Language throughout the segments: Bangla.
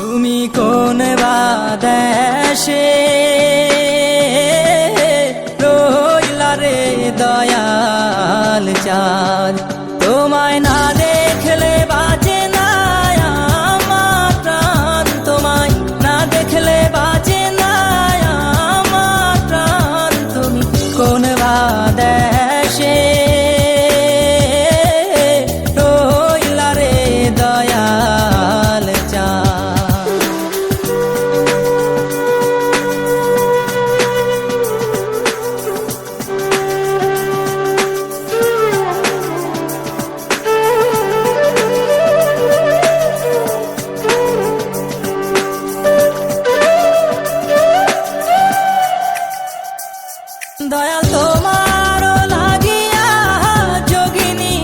তুমি কোন বা দেশে দয়াল তোমার লাগিয়া যোগিনী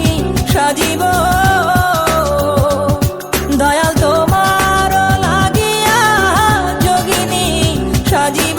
সাজিব। দয়াল তোমার লাগিয়া যোগিনী সাজিব।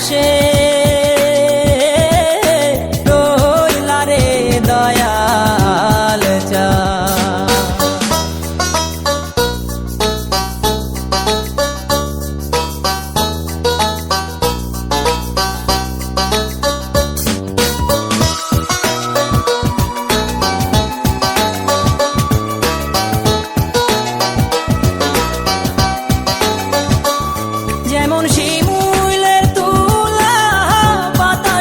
চা। যেমন শিমুলের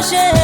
shit.